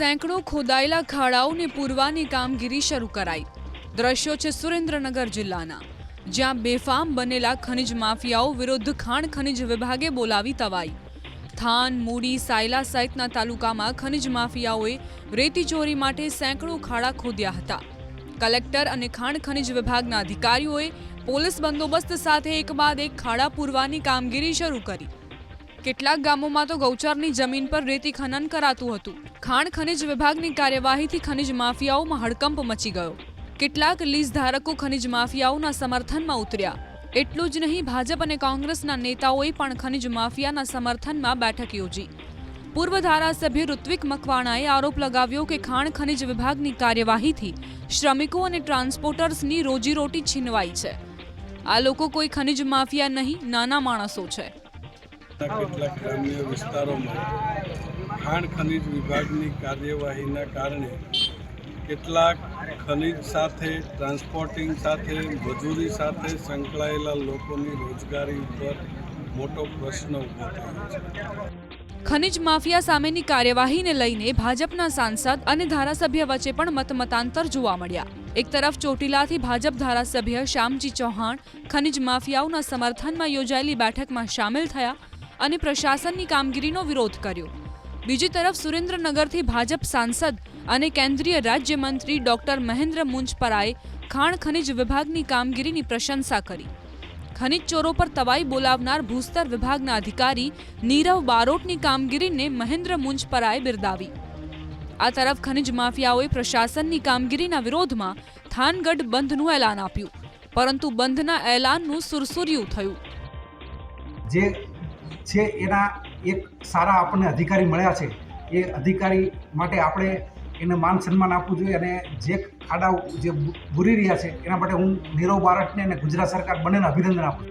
સેંકડો ખોદાયેલા ખાડાઓને પૂરવાની કામગીરી શરૂ કરાઈ. દ્રશ્યો છે સુરેન્દ્રનગર જિલ્લાના, જ્યાં બેફામ બનેલા ખનિજ માફિયાઓ વિરુદ્ધ ખાણ ખનિજ વિભાગે બોલાવી તવાઈ. થાન, મૂડી, સાયલા સહિતના તાલુકામાં ખનિજ માફિયાઓએ રેતી ચોરી માટે સેંકડો ખાડા ખોદ્યા હતા. કલેક્ટર અને ખાણ ખનિજ વિભાગના અધિકારીઓએ પોલીસ બંદોબસ્ત સાથે એક બાદ એક ખાડા પૂરવાની કામગીરી શરૂ કરી. કેટલાક ગામોમાં તો ગૌચરની જમીન પર રેતી ખનન કરાતું હતું. ખાણ ખનિજ વિભાગની કાર્યવાહીથી ખનિજ માફિયાઓમાં હડકંપ મચી ગયો. કેટલાક લીઝ ધારકો ખનિજ માફિયાઓના સમર્થનમાં ઉતર્યા. એટલું જ નહીં, ભાજપ અને કોંગ્રેસના નેતાઓએ પણ ખનિજ માફિયાના સમર્થનમાં બેઠક યોજી. પૂર્વ ધારાસભ્ય ઋત્વિક મકવાણાએ આરોપ લગાવ્યો કે ખાણ ખનિજ વિભાગની કાર્યવાહીથી શ્રમિકો અને ટ્રાન્સપોર્ટર્સની રોજીરોટી છીનવાઈ છે. આ લોકો કોઈ ખનિજ માફિયા નહીં, નાના માણસો છે. કેટલાક ગ્રામ્ય વિસ્તારોમાં ખાણ ખનિજ વિભાગની કાર્યવાહીના કારણે કેટલાક ખનિજ સાથે, ટ્રાન્સપોર્ટિંગ સાથે, મજૂરી સાથે સંકળાયેલા લોકોની રોજગારી ઉપર મોટો પ્રશ્ન ઊભો થયો છે. ખનિજ માફિયા સામેની કાર્યવાહીને લઈને ભાજપના સાંસદ અને ધારાસભ્ય વચ્ચે પણ મતમતાંતર જોવા મળ્યા. એક તરફ ચોટીલાથી ભાજપ ધારાસભ્ય શ્યામજી ચૌહાણ ખનિજ માફિયાઓના સમર્થનમાં યોજાયેલી બેઠકમાં સામેલ થયા અને પ્રશાસનની કામગીરીનો વિરોધ કર્યો. બીજી તરફ સુરેન્દ્રનગરથી ભાજપ સાંસદ અને કેન્દ્રીય રાજ્યમંત્રી ડોક્ટર મહેન્દ્ર મુંજપરાએ ખાણ ખનિજ વિભાગની કામગીરીની પ્રશંસા કરી. ખનિજ ચોરો પર તવાઈ બોલાવનાર ભૂસ્તર વિભાગના અધિકારી નીરવ બારોટની કામગીરીને મહેન્દ્ર મુંજપરાએ બિરદાવી. આ તરફ ખનિજ માફિયાઓએ પ્રશાસનની કામગીરીના વિરોધમાં થાનગઢ બંધનું એલાન આપ્યું, પરંતુ બંધના એલાનનું સુરસુર્યું થયું. જે છે એના એક સારા આપણને અધિકારી મળ્યા છે. એ અધિકારી માટે આપણે એને માન સન્માન આપવું જોઈએ અને જે ખાડા જે ભૂરી રહ્યા છે, એના માટે હું નીરવ બારટને અને ગુજરાત સરકાર બંનેને અભિનંદન આપું